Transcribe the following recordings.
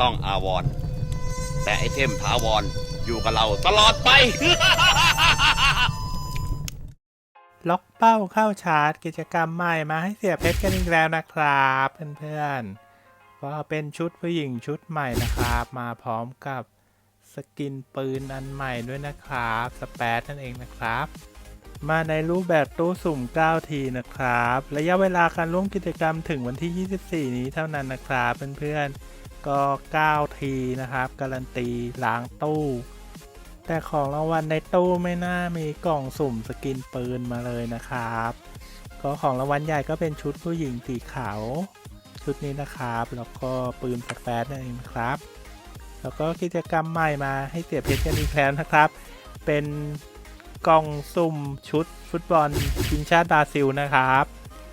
ต้องอาวรณ์แต่ไอเทมถาวรอยู่กับเราตลอดไป ล็อกเป้าเข้าชาร์จกิจกรรมใหม่มาให้เสียเพชรกันอีกแล้วนะครับเพื่อนๆก็เป็นชุดผู้หญิงชุดใหม่นะครับ มาพร้อมกับสกินปืนอันใหม่ด้วยนะครับสเปซนั่นเองนะครับ มาในรูปแบบตู้สุ่ม 9 ทีนะครับ ระยะเวลาการร่วมกิจกรรมถึงวันที่ 24 นี้เท่านั้นนะครับเพื่อนๆ ก็ 9 ทีนะครับ การันตีล้างตู้ แต่ของรางวัลในตู้ไม่น่ามีกล่องสุ่มสกินปืนมาเลยนะครับ ก็ของรางวัลใหญ่ก็เป็นชุดผู้หญิงสีขาวชุดนี้นะครับ แล้วก็ปืนสแปดนั่นเองครับ แล้วก็กิจกรรมใหม่มาให้เสียเพชรกันอีกแล้วนะครับ เป็นกล่องสุ่มชุดฟุตบอลทีมชาติบราซิลนะครับ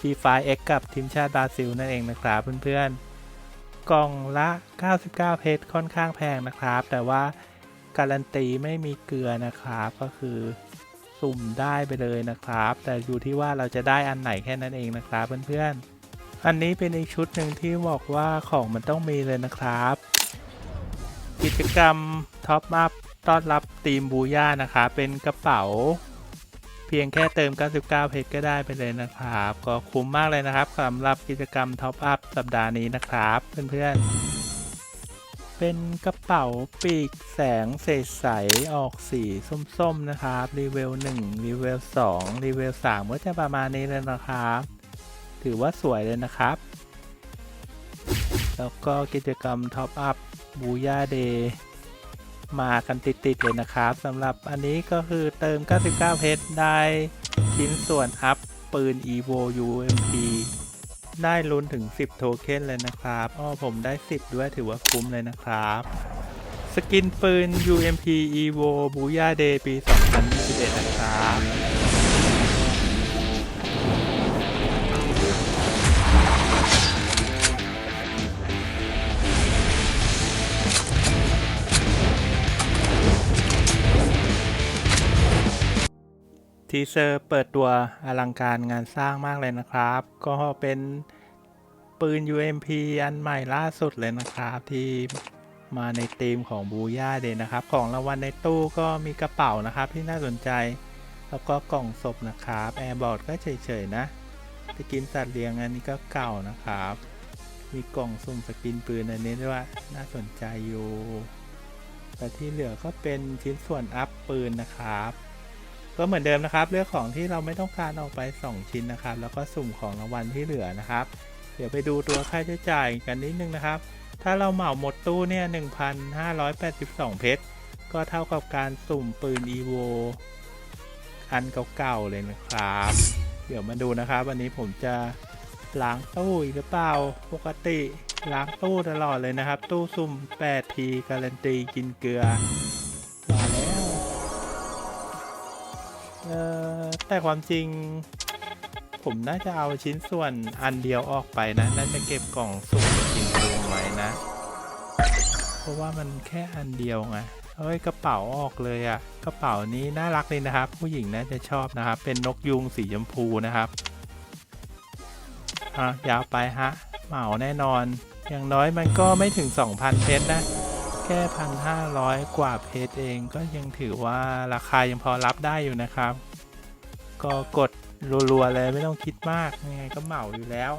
P5X กับทีมชาติบราซิลนั่นเองนะครับเพื่อนๆ กล่องละ 99 เพชรค่อนข้างแพงนะครับ แต่ว่าการันตีไม่มีเกลือนะครับก็คือสุ่มได้ไปเลยนะครับ แต่อยู่ที่ว่าเราจะได้อันไหนแค่นั้นเองนะครับเพื่อนๆอันนี้เป็นอีกชุดหนึ่งที่บอกว่าของมันต้องมีเลยนะครับ กิจกรรมท็อปอัพต้อนรับทีมบูย่านะครับเป็นกระเป๋า พียงแค่เติม 99 เพชรก็ได้ไปเลยนะครับ ก็คุ้มมากเลยนะครับสำหรับกิจกรรมท็อปอัพสัปดาห์นี้นะครับเพื่อนๆ เป็นกระเป๋าปีกแสงเศษใสออกสีส้มๆนะครับ รีเวล 1 รีเวล 2 รีเวล 3 ก็จะประมาณนี้เลยนะครับ ถือว่าสวยเลยนะครับแล้วก็กิจกรรมท็อปอัพบูย่าเดย์ มากันติดๆเลยนะครับสำหรับอันนี้ก็คือเติม 99 เพชรได้ชิ้นส่วนอัพปืน evo ump ได้ลุ้นถึง 10 โทเค็นเลยนะครับอ้อผมได้ 10 ด้วยถือว่าคุ้มเลยนะครับ สกินปืน ump evo b o o y a day ปี 2021 นะครับ ทีเซอร์เปิดตัวอลังการงานสร้างมากเลยนะครับ ก็เป็นปืน UMP อันใหม่ล่าสุดเลยนะครับที่มาในธีมของบูย่าเดนนะครับ ของรางวัลในตู้ก็มีกระเป๋านะครับที่น่าสนใจ แล้วก็กล่องศพนะครับแอร์บอร์ดก็เฉยๆนะสกินสัตว์เลี้ยงอันนี้ก็เก่านะครับ มีกล่องสุ่มสกินปืนอันนี้ด้วยน่าสนใจอยู่ แต่ที่เหลือก็เป็นชิ้นส่วนอัพปืนนะครับ ก็เหมือนเดิมนะครับเลือกของที่เราไม่ต้องการออกไป 2 ชิ้นนะครับ แล้วก็สุ่มของรางวัลที่เหลือนะครับ เดี๋ยวไปดูตัวค่าใช้จ่ายกันนิดนึงนะครับ ถ้าเราเหมาหมดตู้เนี่ย 1,582 เพชร ก็เท่ากับการสุ่มปืน EVO อันเก่าๆเลยนะครับ เดี๋ยวมาดูนะครับ วันนี้ผมจะล้างตู้อีกหรือเปล่า ปกติล้างตู้ตลอดเลยนะครับ ตู้สุ่ม8ทีการันตีกินเกลือ เออแต่ความจริง ผมน่าจะเอาชิ้นส่วนอันเดียวออกไปนะ น่าจะเก็บกล่องสุ่มกินปืนไว้นะ เพราะว่ามันแค่อันเดียวไงเฮ้ยกระเป๋าออกเลยอะ กระเป๋านี้น่ารักเลยนะครับ ผู้หญิงน่าจะชอบนะครับ เป็นนกยุงสีชมพูนะครับอะยาวไปฮะเหมาแน่นอน อย่างน้อยมันก็ไม่ถึง 2,000เพชรนะ แค่พันห้าร้อยกว่าเพจเองก็ยังถือว่าราคายังพอรับได้อยู่นะครับ ก็กดรัวๆเลยไม่ต้องคิดมากยังไงก็เหมาอยู่แล้ว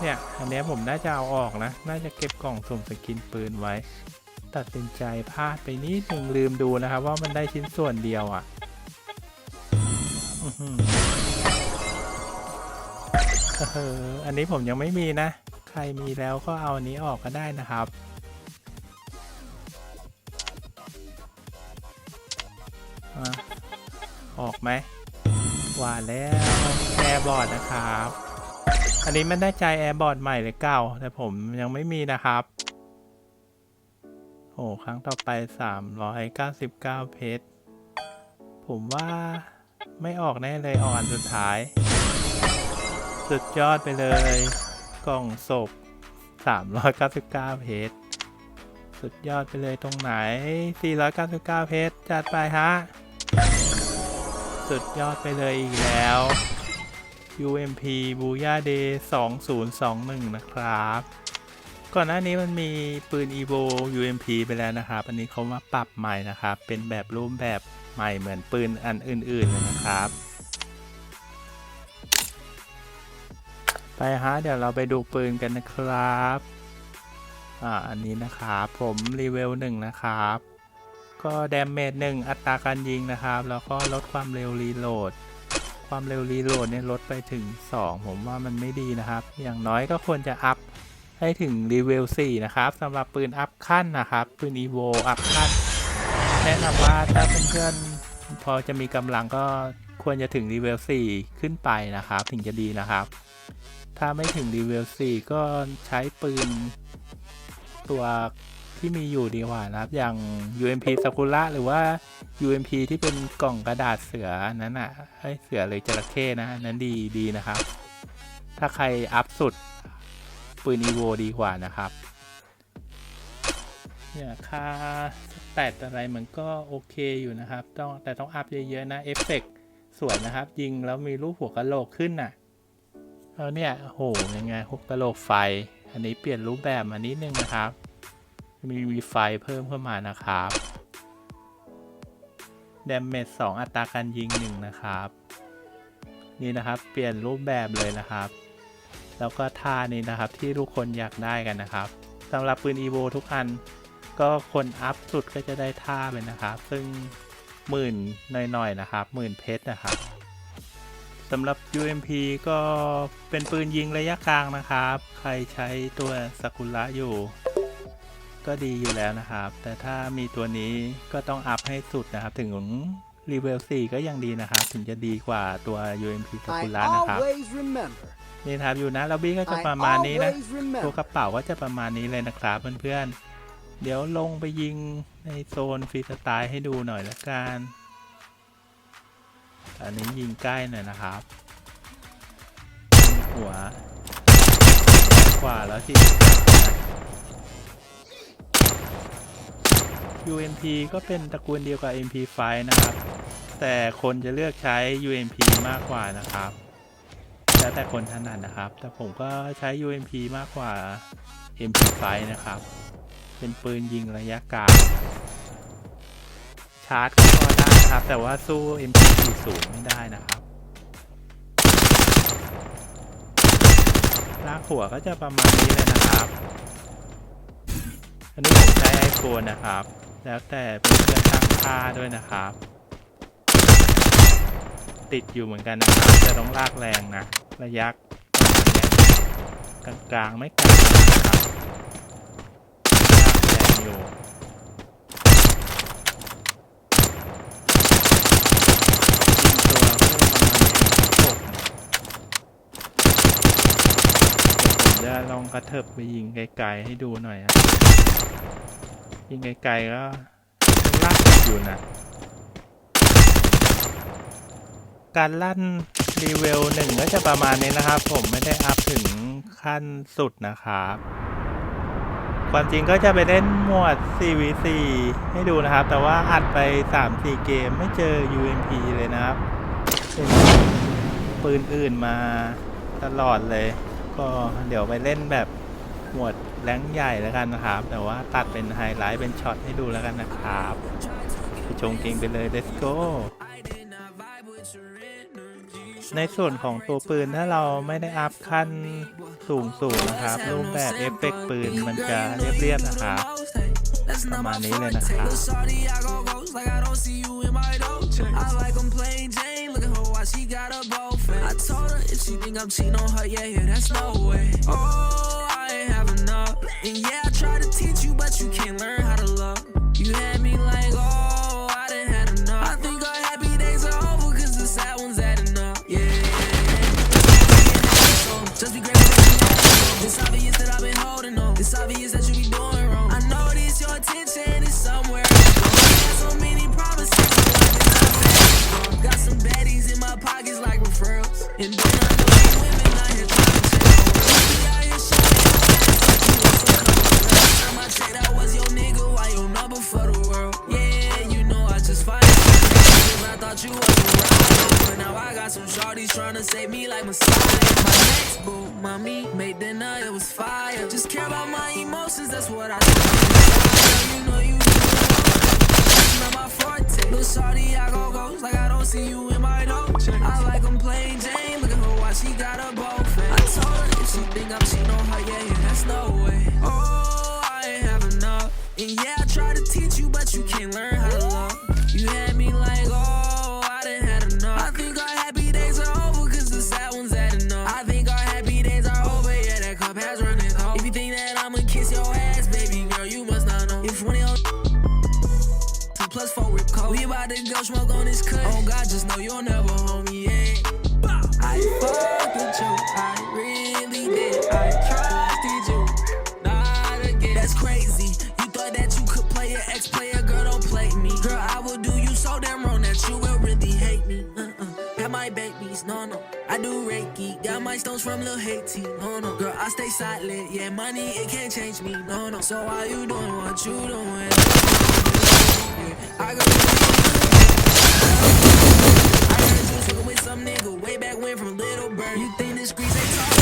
เนี่ย อันนี้ผมน่าจะเอาออกนะ น่าจะเก็บกล่องสุ่มสกินปืนไว้ ตัดสินใจพลาดไปนิดหนึ่งลืมดูนะครับ ว่ามันได้ชิ้นส่วนเดียวอะอือหืออันนี้ผมยังไม่มีนะ รมีแล้วก็เอาอันนี้ออกก็ได้นะครับ ออกไหมว่าแล้วแอร์บอร์ดนะครับ อันนี้มันได้ใจแอร์บอร์ดใหม่หรือเก่า แต่ผมยังไม่มีนะครับ โอ้ครั้งต่อไป 399 เพชร ผมว่าไม่ออกแน่เลยออกอันสุดท้าย สุดยอดไปเลย กล่องศพ 399 เพชร สุดยอดไปเลยตรงไหน 499 เพชร จัดไปฮะ สุดยอดไปเลยอีกแล้ว UMP b o o y a Day 2021 นะครับ ก่อนหน้านี้มันมีปืน Evo UMP ไปแล้วนะครับ อันนี้เขามาปรับใหม่นะครับ เป็นแบบรูปแบบใหม่เหมือนปืนอันอื่นๆนะครับ ไปฮะเดี๋ยวเราไปดูปืนกันนะครับ อ่าอันนี้นะครับ ผมรีเวลหนึ่งนะครับ ก็ดมเมจหนึ่งอัตราการยิงนะครับ แล้วก็ลดความเร็วรีโหลด ความเร็วรีโหลดเนี่ยลดไปถึง 2 ผมว่ามันไม่ดีนะครับ อย่างน้อยก็ควรจะอัพให้ถึงรีเวล4นะครับสำหรับปืนอัพขั้นนะครับ ปืน EVO อัพขั้น แนะนำว่าถ้าเพื่อนๆพอจะมีกำลังก็ควรจะถึงรีเวล4ขึ้นไปนะครับ ถึงจะดีนะครับ ถ้าไม่ถึงรีเวล4ก็ใช้ปืน ตัวที่มีอยู่ดีกว่านะครับ อย่าง UMP ซากุระหรือว่า UMP ที่เป็นกล่องกระดาษเสือนั้นอะเสือเลยจระเข้นะนั้นดีดีนะครับ ถ้าใครอัพสุดปืน EVO ดีกว่านะครับเนี่ยค่าแตตอะไรมันก็โอเคอยู่นะครับ ต้องแต่ต้องอัพเยอะๆนะเอฟเฟกสวยนะครับ ยิงแล้วมีรูปหัวกะโหลกขึ้นน่ะ แล้วเนี่ยโหยังไงหัวกะโหลกไฟ อันนี้เปลี่ยนรูปแบบมานิดนึงนะครับ มีมีไฟเพิ่มเข้ามานะครับดมเมจสองอัตราการยิงหนึ่งนะครับ นี่นะครับเปลี่ยนรูปแบบเลยนะครับ แล้วก็ท่านี้นะครับที่ทุกคนอยากได้กันนะครับสำหรับปืน EVO ทุกอันก็คนอัพสุดก็จะได้ท่าไปนะครับ ซึ่งหมื่นหน่อยๆนะครับหมื่นเพชรนะครับ สำหรับ UMP ก็เป็นปืนยิงระยะกลางนะครับ ใครใช้ตัวสกุระอยู่ ก็ดีอยู่แล้วนะครับ แต่ถ้ามีตัวนี้ก็ต้องอัพให้สุดนะครับ ถึงรีเวล4ก็ยังดีนะครับ ถึงจะดีกว่าตัว UMP ส I กุระนะครับ always remember. นี่นะครับอยู่นะล็อบบี้ก็จะ I ประมาณนี้นะ always ตัว remember. กระเป๋าก็จะประมาณนี้เลยนะครับเพื่อนๆเดี๋ยวลงไปยิงในโซนฟรีสไตล์ให้ดูหน่อยละกัน อันนี้ยิงใกล้หน่อยนะครับหัวขวาแล้วที่ UMP ก็เป็นตระกูลเดียวกับ MP5 นะครับ แต่คนจะเลือกใช้ UMP มากกว่านะครับแล้วแต่คนถนัดนะครับ แต่ผมก็ใช้ UMP มากกว่า MP5 นะครับ เป็นปืนยิงระยะกลาง ชาร์จก็ได้นะครับ แต่ว่าสู้ MP40 ไม่ได้นะครับลากหัวก็จะประมาณนี้เลยนะครับ อันนี้ผมใช้ iPhone นะครับ แล้วแต่เพื่อนๆตั้งค่าด้วยนะครับ ติดอยู่เหมือนกันนะครับแต่ต้องลากแรงนะ ระยะกลางๆไม่ไกลางนะครับลากแรงอยู่ยิงตัวเพื่อประมาณหกเดี๋ยวผม จะลองกระเถิบไปยิงไกลๆให้ดูหน่อยนะยิงไกลๆก็ลากติดอยู่นะ การลั่นรีเวลหนึ่งก็จะประมาณนี้นะครับ ผมไม่ได้อัพถึงขั้นสุดนะครับความจริงก็จะไปเล่นหมวด 4v4 ให้ดูนะครับ แต่ว่าอัดไป 3-4 เกมไม่เจอ UMP เลยนะครับ ปืนอื่นมาตลอดเลย ก็เดี๋ยวไปเล่นแบบหมวดแรงใหญ่แล้วกันนะครับ แต่ว่าตัดเป็นไฮไลท์เป็นช็อตให้ดูแล้วกันนะครับไปชงเกงไปเลย let's go ในส่วนของตัวปืนถ้าเราไม่ได้อัพขั้นสูงสูงนะครับ รูปแบบเอฟเฟกปืนมันจะเรียบๆนะครับประมาณนี้เลยนะครับ I told her if she think I'm cheating on her, yeah, yeah, that's no way. Oh, I ain't have enough. And yeah, I try to teach you, but you can't learn how to love. You had save me like Messiah. My next boo, mommy, made dinner, it was fire. Just care about my emotions, that's what I do. You know you do. Not my forte. Little shorty, I go ghost like I don't see you in my note. I like 'em plain Jane, look at her why she got a bow face. I told her if she think I'm cheating on her, yeah, yeah, that's no way. Oh, I ain't have enough. And yeah, I try to teach you, but you can't learn kiss your ass, baby girl, you must not know. If one of your two plus four rip coat. We about to go smoke on this cut. Oh God, just know you'll never hold me, yeah. I fucked with you, I really did. I trusted you, not again. That's crazy. You thought that you could play an ex player, girl, don't play me. Girl, I will do you so damn wrong that you babies, no, no. I do Reiki, got my stones from Lil Haiti, no, no. Girl, I stay silent, yeah, money, it can't change me, no, no. So why you doing what you doing? I got I heard you with some nigga way back when from Little Bird. You think the streets ain't talking?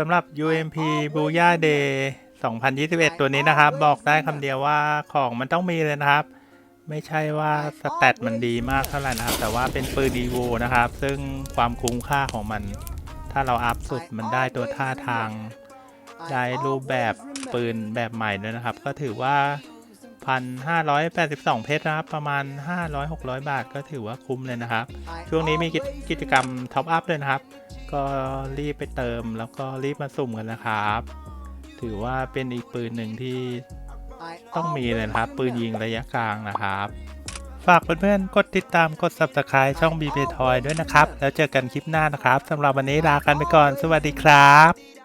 สำหรับ UMP Booyah Day 2021 ตัวนี้นะครับ บอกได้คำเดียวว่าของมันต้องมีเลยนะครับ ไม่ใช่ว่าสแตทมันดีมากเท่าไหร่นะครับ แต่ว่าเป็นปืนดีโวนะครับ ซึ่งความคุ้มค่าของมัน ถ้าเราอัพสุดมันได้ตัวท่าทาง ได้รูปแบบปืนแบบใหม่ด้วยนะครับ ก็ถือว่า 1,582 เพชรนะครับ ประมาณ 500-600 บาทก็ถือว่าคุ้มเลยนะครับ ช่วงนี้มีกิจกิจกรรมท็อปอัพด้วยนะครับ ก็รีบไปเติมแล้วก็รีบมาสุ่มกันนะครับ ถือว่าเป็นอีกปืนหนึ่งที่ต้องมีเลยนะครับ ปืนยิงระยะกลางนะครับ ฝากเพื่อนๆ กดติดตามกด subscribe ช่อง b b Toy ด้วยนะครับ แล้วเจอกันคลิปหน้านะครับสำหรับวันนี้ลากันไปก่อน สวัสดีครับ